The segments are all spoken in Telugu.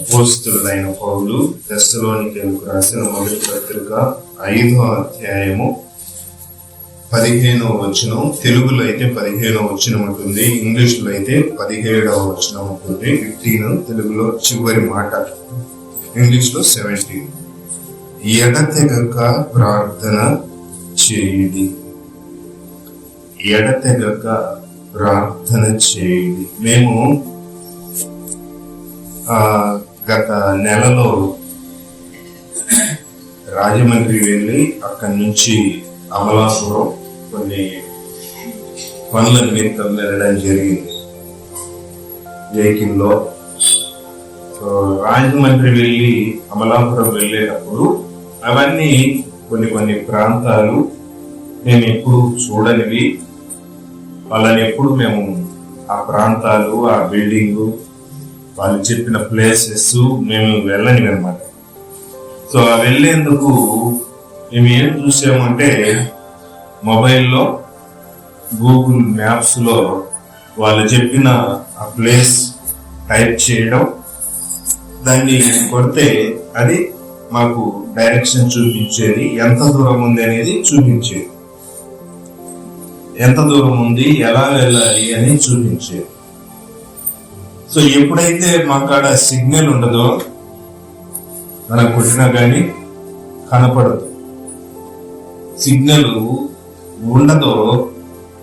అపోస్తుడైన పౌలు దశలోనికి రాసిన మొదటి పత్రిక ఐదో అధ్యాయము పదిహేనవ వచనం. తెలుగులో అయితే పదిహేనవ వచనం ఉంటుంది ఇంగ్లీష్లో అయితే పదిహేడవ వచనం ఉంటుంది. ఫిఫ్టీన్ తెలుగులో చివరి మాట ఇంగ్లీష్లో సెవెంటీన్. ఎడతెగక ప్రార్థన చేయుడి. ఎడతెగక ప్రార్థన చేయుడి. మేము ఆ, గత నెలలో రాజమండ్రి వెళ్ళి అక్కడి నుంచి అమలాపురం కొన్ని పనుల నిమిత్తం వెళ్ళడం జరిగింది. వెహికల్లో. సో రాజమండ్రి వెళ్ళి అమలాపురం వెళ్ళేటప్పుడు అవన్నీ కొన్ని కొన్ని ప్రాంతాలు మేము ఎప్పుడు చూడనివి. వాళ్ళని ఎప్పుడు మేము ఆ ప్రాంతాలు ఆ బిల్డింగు వాళ్ళు చెప్పిన ప్లేసెస్ మేము వెళ్ళనివి అనమాట సో ఆ వెళ్ళేందుకు మేము ఏం చూసామంటే మొబైల్లో గూగుల్ మ్యాప్స్లో వాళ్ళు చెప్పిన ఆ ప్లేస్ టైప్ చేయడం దాన్ని కొడితే అది మాకు డైరెక్షన్ చూపించేది. ఎంత దూరం ఉంది అనేది చూపించేది. ఎంత దూరం ఉంది ఎలా వెళ్ళాలి అని చూపించేది. సో ఎప్పుడైతే మాకాడ సిగ్నల్ ఉండదో మనం కొట్టినా కానీ కనపడదు. సిగ్నల్ ఉండదో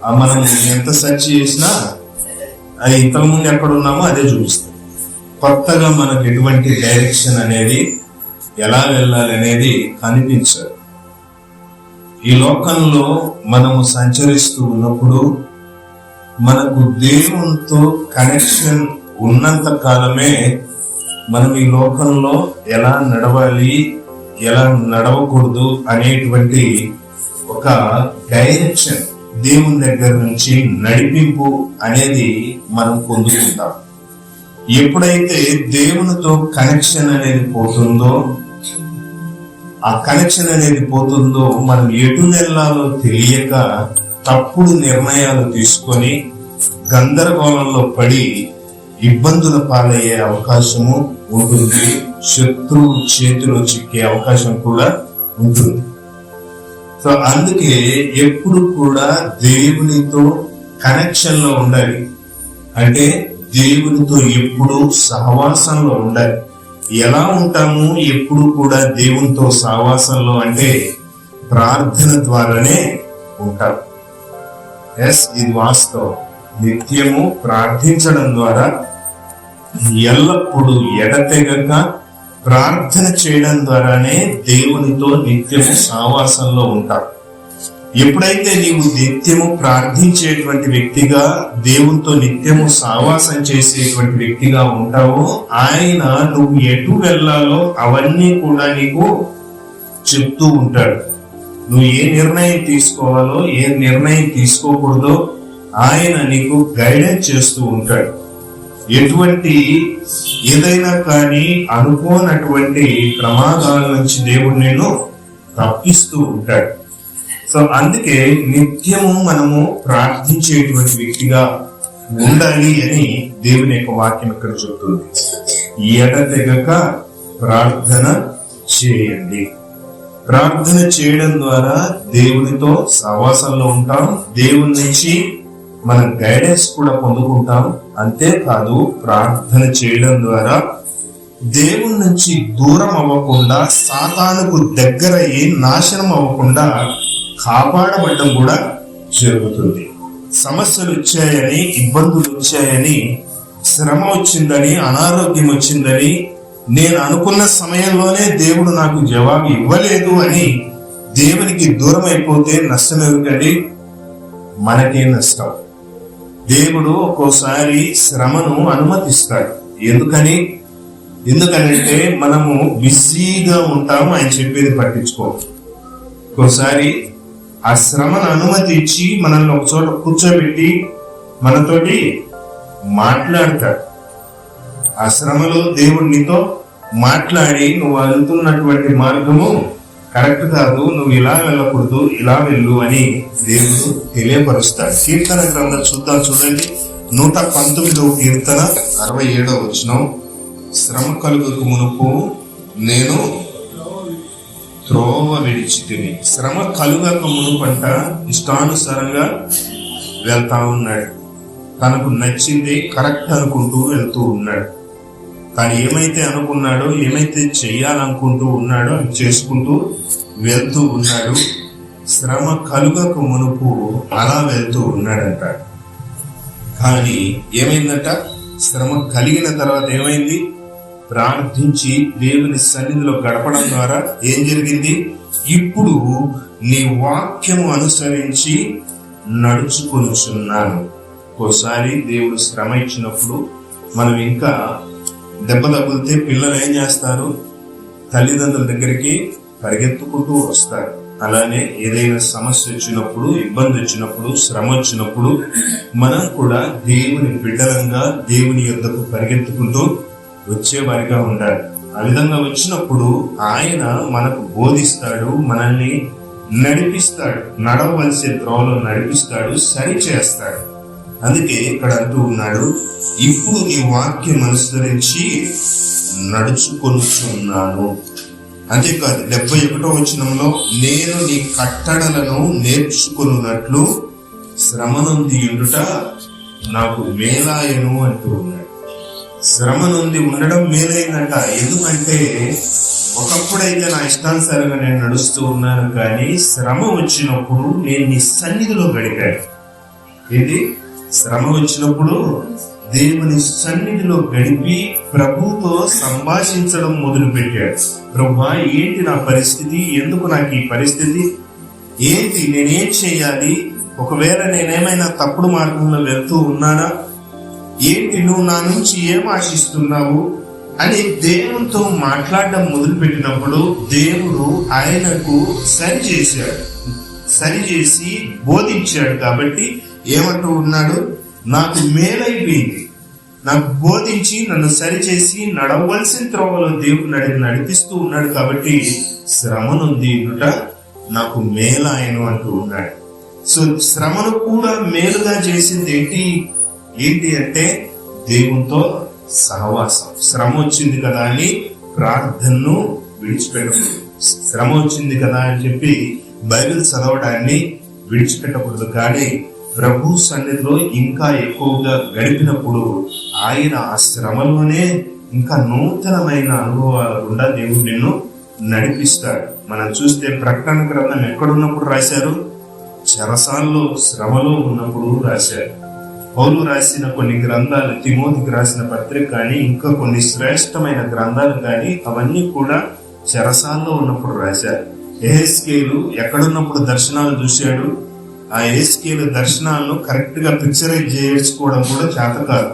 ఆ మనం ఎంత సెర్చ్ చేసినా అది ఇంతకుముందు ఎక్కడ ఉన్నామో అదే చూపిస్తాం కొత్తగా మనకు ఎటువంటి డైరెక్షన్ అనేది ఎలా వెళ్ళాలి అనేది కనిపించదు. ఈ లోకంలో మనము సంచరిస్తూ ఉన్నప్పుడు మనకు దేవునితో కనెక్షన్ ఉన్నంత కాలమే మనం ఈ లోకంలో ఎలా నడవాలి ఎలా నడవకూడదు అనేటువంటి ఒక డైరెక్షన్ దేవుని దగ్గర నుంచి నడిపింపు అనేది మనం పొందుకుంటాం. ఎప్పుడైతే దేవునితో కనెక్షన్ అనేది పోతుందో ఆ కనెక్షన్ అనేది పోతుందో మనం ఎటు నెల్లాలో తెలియక తప్పుడు నిర్ణయాలు తీసుకొని గందరగోళంలో పడి ఇబ్బందుల పాలయ్యే అవకాశము ఉంటుంది. శత్రువు చేతిలో చిక్కే అవకాశం కూడా ఉంటుంది. సో అందుకే ఎప్పుడు కూడా దేవునితో కనెక్షన్లో ఉండాలి. అంటే దేవునితో ఎప్పుడు సహవాసంలో ఉండాలి. ఎలా ఉంటాము ఎప్పుడు కూడా దేవునితో సహవాసంలో అంటే ప్రార్థన ద్వారానే ఉంటాం. ఎస్ ఇది వాస్తవం. నిత్యము ప్రార్థించడం ద్వారా ఎల్లప్పుడూ ఎడతెగక ప్రార్థన చేయడం ద్వారానే దేవునితో నిత్యము సావాసంలో ఉంటావు. ఎప్పుడైతే నీవు నిత్యము ప్రార్థించేటువంటి వ్యక్తిగా దేవునితో నిత్యము సావాసం చేసేటువంటి వ్యక్తిగా ఉంటావో ఆయన నువ్వు ఎటు వెళ్ళాలో అవన్నీ కూడా నీకు చెప్తూ ఉంటాడు. నువ్వు ఏ నిర్ణయం తీసుకోవాలో ఏ నిర్ణయం తీసుకోకూడదో ఆయన నీకు గైడెన్స్ చేస్తూ ఉంటాడు. ఎటువంటి ఏదైనా కానీ అనుకోనటువంటి ప్రమాదాల నుంచి దేవుడు నేను తప్పిస్తూ ఉంటాడు. సో అందుకే నిత్యము మనము ప్రార్థించేటువంటి వ్యక్తిగా ఉండాలి అని దేవుని యొక్క వాక్యం ఇక్కడ చెప్తుంది ఎడతెగక ప్రార్థన చేయండి. ప్రార్థన చేయడం ద్వారా దేవునితో సహవాసంలో ఉంటాం. దేవుని నుంచి మనం గైడెన్స్ కూడా పొందుకుంటాం అంతేకాదు ప్రార్థన చేయడం ద్వారా దేవుని నుంచి దూరం అవ్వకుండా సాతానుకు దగ్గర అయ్యి నాశనం అవ్వకుండా కాపాడబడడం కూడా జరుగుతుంది. సమస్యలు వచ్చాయని ఇబ్బందులు వచ్చాయని శ్రమ వచ్చిందని అనారోగ్యం వచ్చిందని నేను అనుకున్న సమయంలోనే దేవుడు నాకు జవాబు ఇవ్వలేదు అని దేవునికి దూరం అయిపోతే నష్టం ఏమిటండి మనకే నష్టం. దేవుడు ఒక్కోసారి శ్రమను అనుమతిస్తాడు. ఎందుకని? ఎందుకనంటే మనము బిజీగా ఉంటాము ఆయన చెప్పేది పట్టించుకో ఒక్కోసారి ఆ శ్రమను అనుమతి ఇచ్చి మనల్ని ఒక చోట కూర్చోబెట్టి మనతోటి మాట్లాడతాడు. ఆ శ్రమలో దేవుడు నీతో మాట్లాడి నువ్వు వెళ్తున్నటువంటి మార్గము కరెక్ట్ కాదు నువ్వు ఇలా వెళ్ళకూడదు ఇలా వెళ్ళు అని దేవుడు తెలియపరుస్తాడు. కీర్తన గ్రంథం చూద్దాం చూడండి. నూట పంతొమ్మిదవ కీర్తన అరవై ఏడవ వచనం. శ్రమ కలుగుకు మునుపు నేను త్రోవ విడిచితిని. శ్రమ కలుగక మునుపంట ఇష్టానుసారంగా వెళ్తా ఉన్నాడు. తనకు నచ్చింది కరెక్ట్ అనుకుంటూ వెళ్తూ ఉన్నాడు. తాను ఏమైతే అనుకున్నాడో ఏమైతే చేయాలనుకుంటూ ఉన్నాడో అది చేసుకుంటూ వెళ్తూ ఉన్నాడు. శ్రమ కలుగక మునుపు అలా వెళ్తూ ఉన్నాడంట కానీ ఏమైందంట? శ్రమ కలిగిన తర్వాత ఏమైంది? ప్రార్థించి దేవుని సన్నిధిలో గడపడం ద్వారా ఏం జరిగింది? ఇప్పుడు నీ వాక్యము అనుసరించి నడుచుకొనుచున్నాను. ఒకసారి దేవుడు శ్రమ ఇచ్చినప్పుడు మనం ఇంకా దెబ్బ తగిలితే పిల్లలు ఏం చేస్తారు? తల్లిదండ్రుల దగ్గరికి పరిగెత్తుకుంటూ వస్తారు. అలానే ఏదైనా సమస్య వచ్చినప్పుడు ఇబ్బంది వచ్చినప్పుడు శ్రమ వచ్చినప్పుడు మనం కూడా దేవుని బిడ్డలంగా దేవుని యొద్దకు పరిగెత్తుకుంటూ వచ్చేవారిగా ఉండాలి. ఆ విధంగా వచ్చినప్పుడు ఆయన మనకు బోధిస్తాడు మనల్ని నడిపిస్తాడు నడవలసే త్రోవలో నడిపిస్తాడు సరి చేస్తాడు. అందుకే ఇక్కడ అంటూ ఉన్నాడు ఇప్పుడు నీ వాక్యం అనుసరించి నడుచుకొనుచున్నాను. అంతేకాదు డెబ్బై ఒకటో వచనంలో నేను నీ కట్టడలను నేర్చుకున్నట్లు శ్రమనుంది ఉండుట నాకు మేలాయను అంటూ ఉన్నాడు. శ్రమ నుండి ఉండడం మేలైందంట. ఎందుకంటే ఒకప్పుడైతే నా ఇష్టానుసారంగా నేను నడుస్తూ ఉన్నాను కానీ శ్రమ వచ్చినప్పుడు నేను నీ సన్నిధిలో గడిపాను. ఏంటి? శ్రమ వచ్చినప్పుడు దేవుని సన్నిధిలో గడిపి ప్రభుతో సంభాషించడం మొదలు పెట్టాడు ప్రభా ఏంటి నా పరిస్థితి? ఎందుకు నాకు ఈ పరిస్థితి? ఏంటి? నేనేం చేయాలి? ఒకవేళ నేనేమైనా తప్పుడు మార్గంలో వెళ్తూ ఉన్నానా? ఏంటి? నువ్వు నా నుంచి ఏం ఆశిస్తున్నావు? అని దేవునితో మాట్లాడడం మొదలుపెట్టినప్పుడు దేవుడు ఆయనకు సరి చేశాడు. సరి చేసి బోధించాడు కాబట్టి ఏమంటూ ఉన్నాడు? నాకు మేలైపోయింది. నాకు బోధించి నన్ను సరిచేసి నడవలసిన త్రోవలో దేవుడు నడి నడిపిస్తూ ఉన్నాడు కాబట్టి శ్రమను నుండి నాకు మేలాయను అంటూ ఉన్నాడు. సో శ్రమను కూడా మేలుగా చేసింది ఏంటి? ఏంటి అంటే దేవునితో సహవాసం. శ్రమ వచ్చింది కదా అని ప్రార్థనను విడిచిపెట్టకూడదు. శ్రమ వచ్చింది కదా అని చెప్పి బైబిల్ చదవడాన్ని విడిచిపెట్టకూడదు. కానీ ప్రభు సన్నిధిలో ఇంకా ఎక్కువగా గడిపినప్పుడు ఆయన ఆ శ్రమలోనే ఇంకా నూతనమైన అనుభవాల గుండా దేవుడు నిన్ను నడిపిస్తాడు. మనం చూస్తే ప్రకటన గ్రంథం ఎక్కడున్నప్పుడు రాశారు? చెరసాల్లో శ్రమలో ఉన్నప్పుడు రాశారు. పౌలు రాసిన కొన్ని గ్రంథాలు తిమోతికి రాసిన పత్రిక కానీ ఇంకా కొన్ని శ్రేష్టమైన గ్రంథాలు కానీ అవన్నీ కూడా చెరసాల్లో ఉన్నప్పుడు రాశారు. ఎహెస్కేలు ఎక్కడున్నప్పుడు దర్శనాలు చూశాడు? ఆ ఎహెస్కేలు దర్శనాలను కరెక్ట్గా పిక్చరైజ్ చేసుకోవడం కూడా చేత కాదు.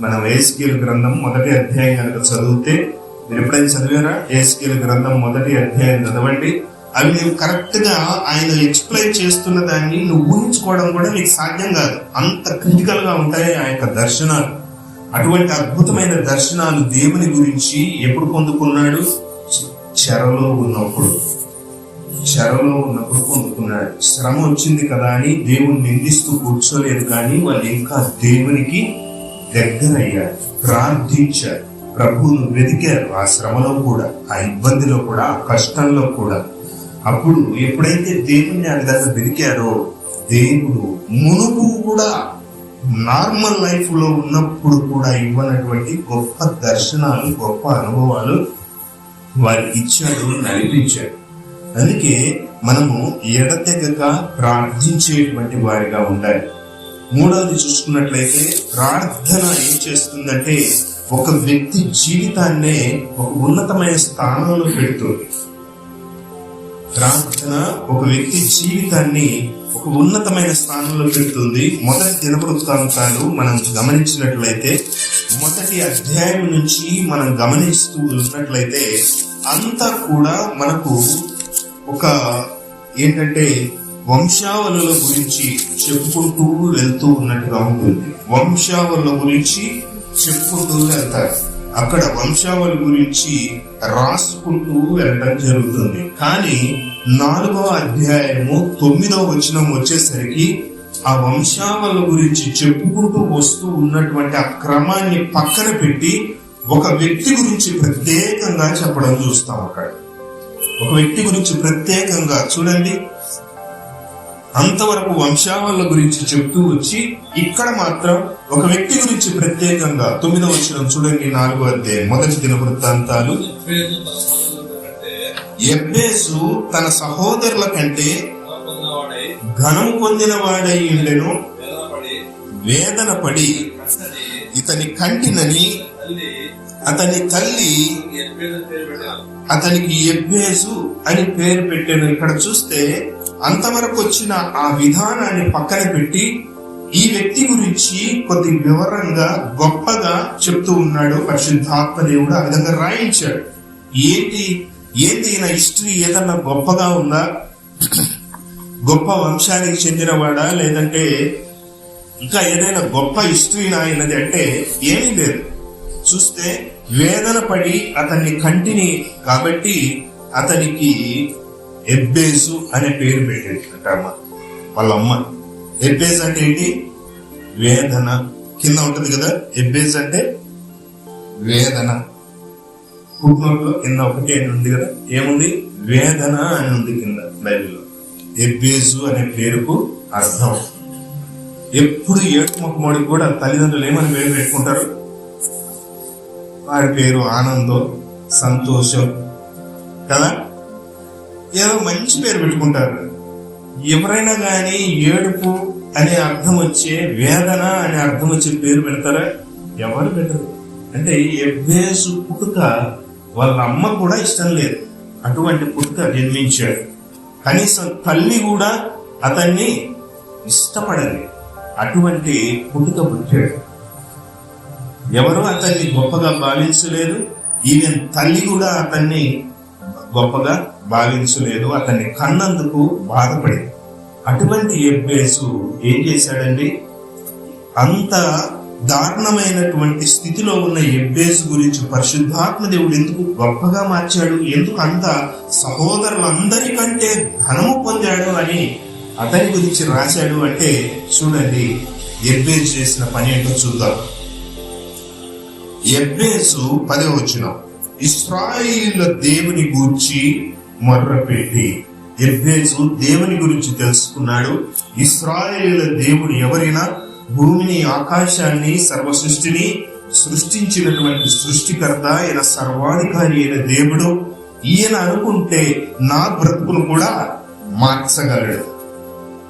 మనం ఏస్కేల్ గ్రంథం మొదటి అధ్యాయం కనుక చదివితే మీరు ఎప్పుడైనా చదివారా? ఏస్కేల గ్రంథం మొదటి అధ్యాయం చదవండి. అవి నువ్వు కరెక్ట్గా ఆయన ఎక్స్ప్లెయిన్ చేస్తున్న దాన్ని నువ్వు ఊహించుకోవడం కూడా నీకు సాధ్యం కాదు. అంత క్రిటికల్గా ఉంటాయి ఆ యొక్క దర్శనాలు. అటువంటి అద్భుతమైన దర్శనాలు దేవుని గురించి ఎప్పుడు పొందుకున్నాడు? చెరలో ఉన్నప్పుడు. చెరలో ఉన్నప్పుడు పొందుకున్నాడు శ్రమ వచ్చింది కదా అని దేవుని నిందిస్తూ కూర్చోలేదు కానీ వాళ్ళు ఇంకా దేవునికి దగ్గరయ్యారు. ప్రార్థించారు. ప్రభువును వెతికారు ఆ శ్రమలో కూడా ఆ ఇబ్బందిలో కూడా ఆ కష్టంలో కూడా. అప్పుడు ఎప్పుడైతే దేవుని ఆ విధంగా వెతికారో దేవుడు మునుపు కూడా నార్మల్ లైఫ్లో ఉన్నప్పుడు కూడా ఇవ్వనటువంటి గొప్ప దర్శనాలు గొప్ప అనుభవాలు వారికి ఇచ్చాడు నడిపించాడు. అందుకే మనము ఎడతెగక ప్రార్థించేటువంటి వారిగా ఉండాలి. మూడవది చూసుకున్నట్లయితే ప్రార్థన ఏం చేస్తుందంటే ఒక వ్యక్తి జీవితాన్నే ఒక ఉన్నతమైన స్థానంలో పెడుతుంది. ప్రార్థన ఒక వ్యక్తి జీవితాన్ని ఒక ఉన్నతమైన స్థానంలో పెడుతుంది. మొదటి దినవృత్తాంతాలు మనం గమనించినట్లయితే మొదటి అధ్యాయం నుంచి మనం గమనిస్తూ ఉన్నట్లయితే అంతా కూడా మనకు ఒక ఏంటంటే వంశావళుల గురించి చెప్పుకుంటూ వెళ్తూ ఉన్నట్టుగా ఉంటుంది. వంశావళుల గురించి చెప్పుకుంటూ వెళ్తారు. అక్కడ వంశావళి గురించి రాసుకుంటూ వెళ్ళడం జరుగుతుంది. కానీ నాలుగో అధ్యాయము తొమ్మిదో వచనం వచ్చేసరికి ఆ వంశావళి గురించి చెప్పుకుంటూ వస్తూ ఉన్నటువంటి ఆ క్రమాన్ని పక్కన పెట్టి ఒక వ్యక్తి గురించి ప్రత్యేకంగా చెప్పడం చూస్తాం అక్కడ. ఒక వ్యక్తి గురించి ప్రత్యేకంగా చూడండి. అంతవరకు వంశావళ గురించి చెప్తూ వచ్చి ఇక్కడ మాత్రం ఒక వ్యక్తి గురించి ప్రత్యేకంగా తొమ్మిదవ వచ్చిన చూడండి నాలుగో అధ్యాయం మొదటి దిన వృత్తాంతాలు. తన సహోదరుల కంటే ఎబ్బేసు తన సహోదరుల కంటే ఘనం పొందిన వాడై ఉండెను. వేదనపడి వేదన పడి ఇతని కంటినని అతని తల్లి అతనికి ఎబ్బేసు అని పేరు పెట్టాను ఇక్కడ చూస్తే అంతవరకు వచ్చిన ఆ విధానాన్ని పక్కన పెట్టి ఈ వ్యక్తి గురించి కొద్ది వివరంగా గొప్పగా చెప్తూ ఉన్నాడు పరిశుద్ధాత్మ దేవుడు. ఆ విధంగా రాయించాడు. ఏంటి ఏంటి ఈయన హిస్టరీ ఏదన్నా గొప్పగా ఉందా? గొప్ప వంశానికి చెందినవాడా? లేదంటే ఇంకా ఏదైనా గొప్ప హిస్టరీ ఆయనది అంటే ఏమీ లేదు. చూస్తే వేదన పడి అతన్ని కంటిని కాబట్టి అతనికి ఎబ్బేసు అనే పేరు పెట్టేట వాళ్ళ అమ్మ ఎబ్బేస్ అంటే ఏంటి? వేదన. కింద ఉంటుంది కదా ఎబ్బేస్ అంటే వేదన. ఫుట్నోట్లో కింద ఒకటి అని ఉంది కదా ఏముంది? వేదన అని ఉంది కింద బైబిల్లో. ఎబ్బేసు అనే పేరుకు అర్థం. ఎప్పుడు ఏడు మొక్కమోడికి కూడా తల్లిదండ్రులు ఏమని పేరు పెట్టుకుంటారు? వారి పేరు ఆనందం సంతోషం కదా? ఏదో మంచి పేరు పెట్టుకుంటారు. ఎవరైనా కానీ ఏడుపు అనే అర్థం వచ్చే వేదన అనే అర్థం వచ్చే పేరు పెడతారా? ఎవరు పెట్టరు. అంటే ఎవ్వేసు పుట్టుక వాళ్ళ అమ్మ కూడా ఇష్టం లేదు. అటువంటి పుట్టుక జన్మించాడు. కనీసం తల్లి కూడా అతన్ని ఇష్టపడదు అటువంటి పుట్టుక పుట్టాడు. ఎవరు అతన్ని గొప్పగా భావించలేదు. ఈవెన్ తల్లి కూడా అతన్ని గొప్పగా భావించలేదు. అతన్ని కన్నందుకు బాధపడింది. అటువంటి ఎబ్బేసు ఏం చేశాడండి? అంత దారుణమైనటువంటి స్థితిలో ఉన్న ఎబ్బేసు గురించి పరిశుద్ధాత్మ దేవుడు ఎందుకు గొప్పగా మార్చాడు? ఎందుకు అంత సహోదరులందరికంటే ధనము పొందాడు అని అతని గురించి రాశాడు అంటే చూడండి ఎబ్బేసు చేసిన పని ఏంటో చూద్దాం. ఎబ్బేసు పదే వచ్చిన ఇస్రాయిల్ దేవుని గూర్చి మొర్రపెట్టి ఎబ్బేసు దేవుని గురించి తెలుసుకున్నాడు. ఇస్రాయిల్ దేవుడు ఎవరైనా భూమిని ఆకాశాన్ని సర్వ సృష్టిని సృష్టించినటువంటి సృష్టికర్త ఈయన సర్వాధికారి అయిన దేవుడు ఈయన అనుకుంటే నా బ్రతుకును కూడా మార్చగలడు.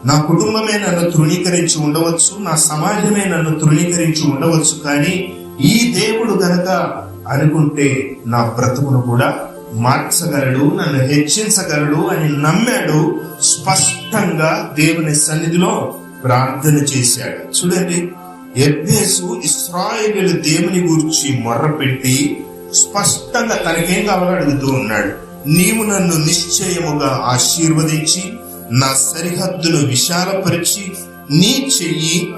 నా కుటుంబమే నన్ను తృణీకరించి ఉండవచ్చు నా సమాజమే నన్ను తృణీకరించి ఉండవచ్చు కానీ ఈ దేవుడు గనక అనుకుంటే నా బ్రతుకును కూడా మార్చగలడు నన్ను హెచ్చించగలడు అని నమ్మాడు స్పష్టంగా దేవుని సన్నిధిలో ప్రార్థన చేశాడు. చూడండి ఎబ్బేసు ఇస్రాయేలు దేవుని గురించి మొర్రపెట్టి స్పష్టంగా తనకేం కావాలో అడుగుతూ ఉన్నాడు. నీవు నన్ను నిశ్చయముగా ఆశీర్వదించి నా సరిహద్దును విశాలపరిచి నీ చెయ్యి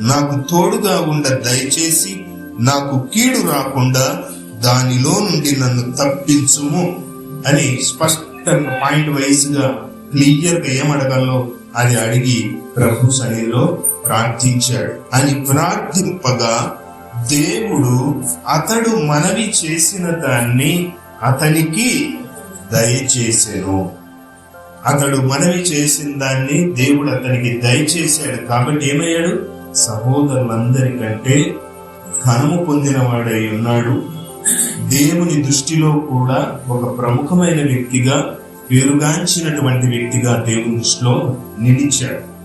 నాకు తోడుగా ఉండ దయచేసి నాకు కీడు రాకుండా దానిలో నుండి నన్ను తప్పించుము అని స్పష్టంగా పాయింట్ వైజ్గా క్లియర్గా ఏం అడగాలో అది అడిగి ప్రభు సన్నిధిలో ప్రార్థించాడు. అని ప్రార్థింపగా దేవుడు అతడు మనవి చేసిన దాన్ని అతనికి దయచేసెను. అతడు మనవి చేసిన దాన్ని దేవుడు అతనికి దయచేశాడు కాబట్టి ఏమయ్యాడు? సహోదరులందరికంటే ఘనము పొందిన వాడై ఉన్నాడు. దేవుని దృష్టిలో కూడా ఒక ప్రముఖమైన వ్యక్తిగా పేరుగాంచినటువంటి వ్యక్తిగా దేవుని దృష్టిలో నిలిచాడు.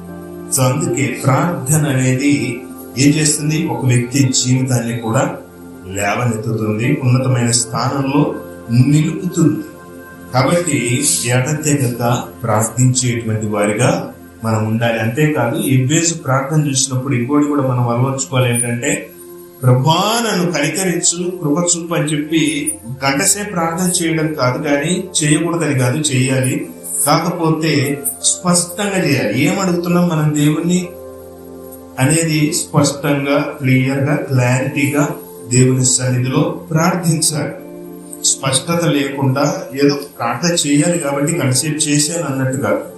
సో అందుకే ప్రార్థన అనేది ఏం చేస్తుంది? ఒక వ్యక్తి జీవితాన్ని కూడా లేవనెత్తుతుంది ఉన్నతమైన స్థానంలో నిలుపుతుంది. కాబట్టి ఎడతెగక ప్రార్థించేటువంటి వారిగా మనం ఉండాలి. అంతేకాదు ఎవ్వేసు ప్రార్థన చూసినప్పుడు ఇంకోటి కూడా మనం అలవర్చుకోవాలి ఏంటంటే ప్రభా నన్ను కనికరించు కృప చూపు అని చెప్పి గంటసేపు ప్రార్థన చేయడం కాదు కానీ చేయకూడదని కాదు చేయాలి. కాకపోతే స్పష్టంగా చేయాలి. ఏమడుగుతున్నాం మనం దేవుణ్ణి? అనేది స్పష్టంగా క్లియర్గా క్లారిటీగా దేవుని సన్నిధిలో ప్రార్థించాలి. స్పష్టత లేకుండా ఏదో ప్రార్థన చేయాలి కాబట్టి కన్సెప్ట్ చేశాను అన్నట్టు కాదు.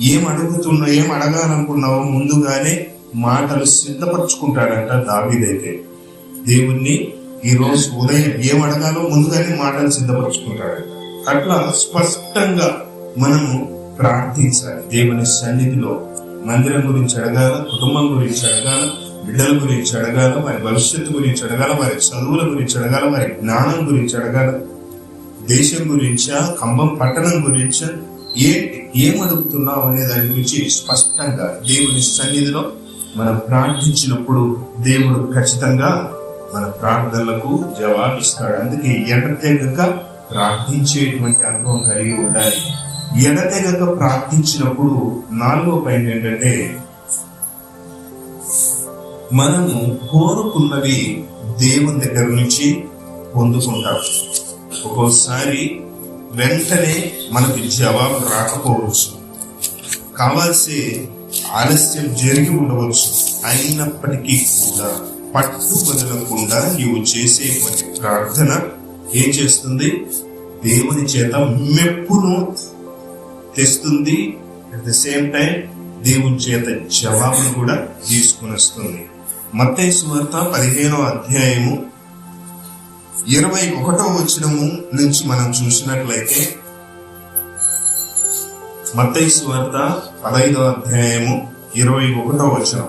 ఏం అడుగుతున్నా ఏం అడగాలనుకున్నావో ముందుగానే మాటలు సిద్ధపరచుకుంటాడంట దావీదైతే. దేవుణ్ణి ఈరోజు ఉదయం ఏం అడగాలో ముందుగానే మాటలు సిద్ధపరచుకుంటాడంట అట్లా స్పష్టంగా మనము ప్రార్థించాలి. దేవుని సన్నిధిలో మందిరం గురించి అడగాల కుటుంబం గురించి అడగాల బిడ్డల గురించి అడగాల వారి భవిష్యత్తు గురించి అడగాల వారి చదువుల గురించి అడగాల వారి జ్ఞానం గురించి అడగాల దేశం గురించా ఖమ్మం పట్టణం గురించా ఏంటి ఏం అడుగుతున్నావు అనే దాని గురించి స్పష్టంగా దేవుని సన్నిధిలో మనం ప్రార్థించినప్పుడు దేవుడు ఖచ్చితంగా మన ప్రార్థనలకు జవాబిస్తాడు. అందుకే ఎడతెగక ప్రార్థించేటువంటి అనుభవం కలిగి ఉండాలి. ఎడతెగక ప్రార్థించినప్పుడు నాలుగో పాయింట్ ఏంటంటే మనము కోరుకున్నవి దేవుని దగ్గర నుంచి పొందుకుంటాం. ఒక్కోసారి వెంటనే మనకి జవాబు రాకపోవచ్చు. కావాల్సి ఆలస్యం జరిగి ఉండవచ్చు. అయినప్పటికీ కూడా పట్టు వదలకుండా నీవు చేసేటువంటి ప్రార్థన ఏం చేస్తుంది? దేవుని చేత మెప్పును తెస్తుంది. అట్ ద సేమ్ టైం దేవుని చేత జవాబును కూడా తీసుకుని వస్తుంది మత్తయి వార్త పదిహేనో అధ్యాయము ఇరవై ఒకటో వచనము నుంచి మనం చూసినట్లయితే మత్తయి వార్త పదైదో అధ్యాయము ఇరవై ఒకటో వచనం.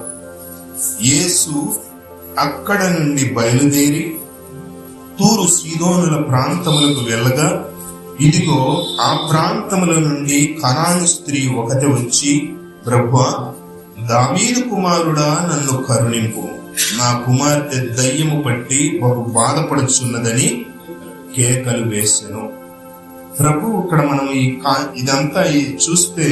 యేసు అక్కడ నుండి బయలుదేరి తూరు సీదోనుల ప్రాంతములకు వెళ్ళగా ఇదిగో ఆ ప్రాంతముల నుండి కనాను స్త్రీ ఒకటి వచ్చి ప్రభు దావీదు కుమారుడా నన్ను కరుణింపు. నా కుమార్తె దయ్యము పట్టి బహు బాధపడుచున్నదని కేకలు వేశాను ప్రభు ఇక్కడ మనం ఈ కా- ఇదంతా చూస్తే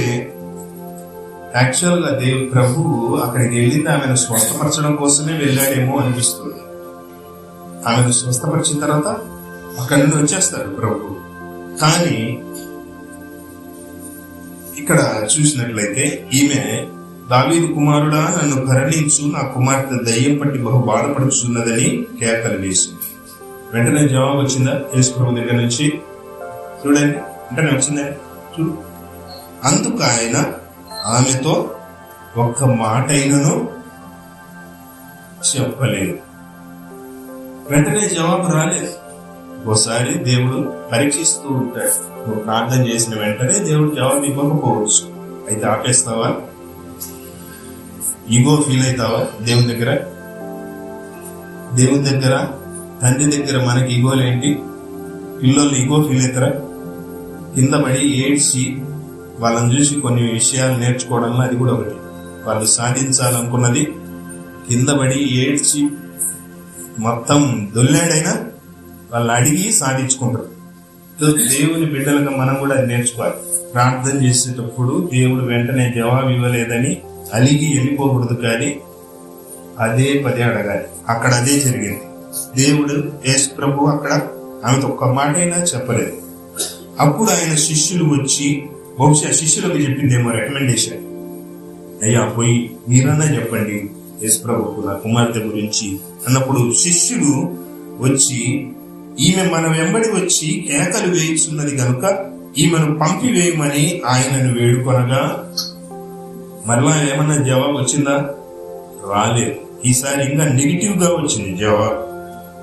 యాక్చువల్గా దేవ్ దేవు ప్రభు అక్కడికి వెళ్ళింది ఆమెను స్వస్థపరచడం కోసమే వెళ్ళాడేమో అనిపిస్తుంది. ఆమెను స్వస్థపరిచిన తర్వాత అక్కడి నుండి వచ్చేస్తాడు ప్రభు. కానీ ఇక్కడ చూసినట్లయితే ఈమె దావీదు కుమారుడా నన్ను కరణించు నా కుమార్తె దయ్యం పట్టి బహు బాధపడుచున్నదని కేకలు వేసింది వెంటనే జవాబు వచ్చిందా? యేసు ప్రభు దగ్గర నుంచి. చూడండి వెంటనే వచ్చిందా? చూడు. అందుకు ఆయన ఆమెతో ఒక్క మాట అయినను చెప్పలేదు. వెంటనే జవాబు రాలేదు. ఒకసారి దేవుడు పరీక్షిస్తూ ఉంటాడు. నువ్వు ప్రార్థన చేసిన వెంటనే దేవుడు జవాబు ఇవ్వకపోవచ్చు. అయితే ఆపేస్తావా? ఈగో ఫీల్ అవుతావా? దేవుని దగ్గర? దేవుని దగ్గర తండ్రి దగ్గర మనకి ఈగోలు ఏంటి? పిల్లలు ఈగో ఫీల్ అవుతారా? కింద పడి ఏడ్చి వాళ్ళని చూసి కొన్ని విషయాలు నేర్చుకోవడంలో అది కూడా ఒకటి. వాళ్ళు సాధించాలనుకున్నది కింద పడి ఏడ్చి మొత్తం దొల్లాడైనా వాళ్ళు అడిగి సాధించుకుంటారు. దేవుని బిడ్డలుగా మనం కూడా అది నేర్చుకోవాలి. ప్రార్థన చేసేటప్పుడు దేవుడు వెంటనే జవాబు ఇవ్వలేదని అలిగి వెళ్ళిపోకూడదు కానీ అదే పదే అడగాలి. అక్కడ అదే జరిగింది. దేవుడు యేసు ప్రభు అక్కడ ఆమెతో ఒక్క మాట అయినా చెప్పలేదు. అప్పుడు ఆయన శిష్యులు వచ్చి బహుశా శిష్యులకు చెప్పిందేమో రికమెండేషన్ అయ్యా పోయి మీరన్నా చెప్పండి. యేసు ప్రభుకు నా కుమార్తె గురించి అన్నప్పుడు శిష్యుడు వచ్చి ఈమె మన వెంబడి వచ్చి కేకలు వేయిస్తున్నది కనుక ఈమెను పంపివేయమని ఆయనను వేడుకొనగా మరలా ఏమన్నా జవాబు వచ్చిందా? రాలేదు. ఈసారి ఇంకా నెగిటివ్గా వచ్చింది జవాబు.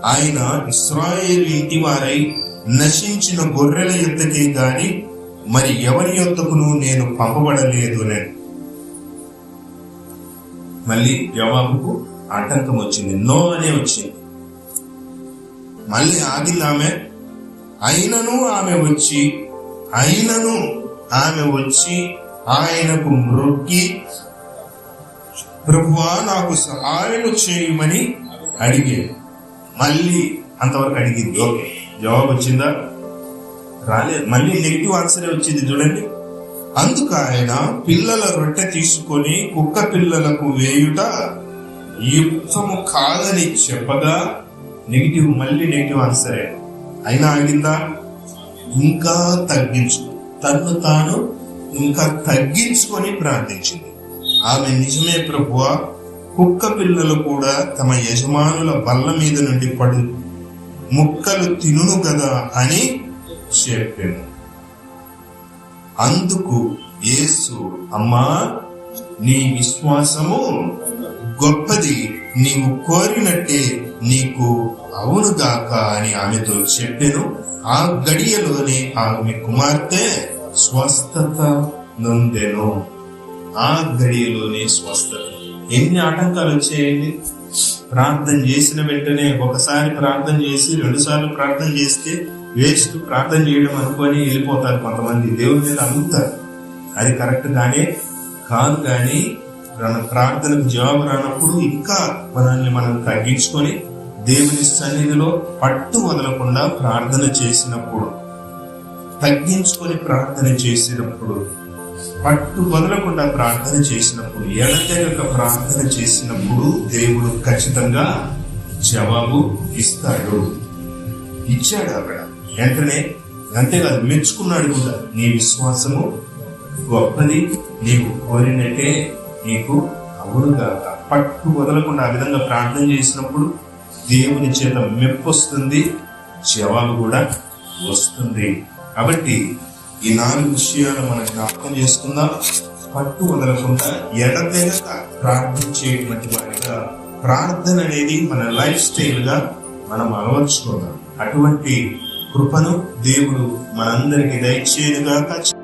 ఆయన ఇస్రాయేల్ ఇంటి వారై నశించిన గొర్రెల యుద్ధకే గాని మరి ఎవరి యుద్ధకును నేను పంపబడలేదు నేను మళ్ళీ జవాబుకు ఆటంకం వచ్చింది. నో అనే వచ్చింది. మళ్ళీ ఆగింది ఆమె. అయినను ఆమె వచ్చి అయినను ఆమె వచ్చి ఆయనకు మృక్కి ప్రభువా నాకు సహాయం చేయమని అడిగేది మళ్ళీ అంతవరకు అడిగింది. ఓకే జవాబు వచ్చిందా రాలేదు. మళ్ళీ నెగిటివ్ ఆన్సరే వచ్చింది చూడండి. అందుకు ఆయన పిల్లల రొట్టె తీసుకొని కుక్క పిల్లలకు వేయుట యుక్తము కాదని చెప్పగా నెగిటివ్ మళ్ళీ నెగిటివ్ ఆన్సరే. అయినా ఆగిందా? ఇంకా తగ్గించు. తను తాను ఇంకా తగ్గించుకొని ప్రార్థించింది. ఆమె నిజమే ప్రభువ కుక్క పిల్లలు కూడా తమ యజమానుల బల్ల మీద నుండి పడు ముక్కలు తినును కదా అని చెప్పాను. అందుకు యేసు అమ్మా నీ విశ్వాసము గొప్పది నీవు కోరినట్టే నీకు అవునుగాక అని ఆమెతో చెప్పాను. ఆ గడియలోనే ఆమె కుమార్తె స్వస్థత నొందెను ఆ గడియలోనే స్వస్థత. ఎన్ని ఆటంకాలు వచ్చాయండి? ప్రార్థన చేసిన వెంటనే ఒకసారి ప్రార్థన చేసి రెండుసార్లు ప్రార్థన చేస్తే వేస్ట్. ప్రార్థన చేయడం అనుకొని వెళ్ళిపోతారు కొంతమంది. దేవుని మీద అమ్ముతారు అది కరెక్ట్ కానీ కాదు కానీ మన ప్రార్థనకు జవాబు రానప్పుడు ఇంకా మనల్ని మనం తగ్గించుకొని దేవుని సన్నిధిలో పట్టు వదలకుండా ప్రార్థన చేసినప్పుడు తగ్గించుకొని ప్రార్థన చేసినప్పుడు పట్టు వదలకుండా ప్రార్థన చేసినప్పుడు ఎడతెగక ప్రార్థన చేసినప్పుడు దేవుడు ఖచ్చితంగా జవాబు ఇస్తాడు. ఇచ్చాడు అక్కడ వెంటనే అంతేకాదు మెచ్చుకున్నాడు కూడా. నీ విశ్వాసము గొప్పది నీవు కోరినట్టే నీకు అవునుగా పట్టు వదలకుండా ఆ విధంగా ప్రార్థన చేసినప్పుడు దేవుని చేత మెప్పు వస్తుంది జవాబు కూడా వస్తుంది. కాబట్టి ఈ నాలుగు విషయాలు మనం జ్ఞాపకం చేసుకుందాం. పట్టు వదలకుండా ఎడతెగక ప్రార్థించేటువంటి వారిగా ప్రార్థన అనేది మన లైఫ్ స్టైల్గా మనం అలవర్చుకుందాం అటువంటి కృపను దేవుడు మనందరికి దయచేయనుగాక.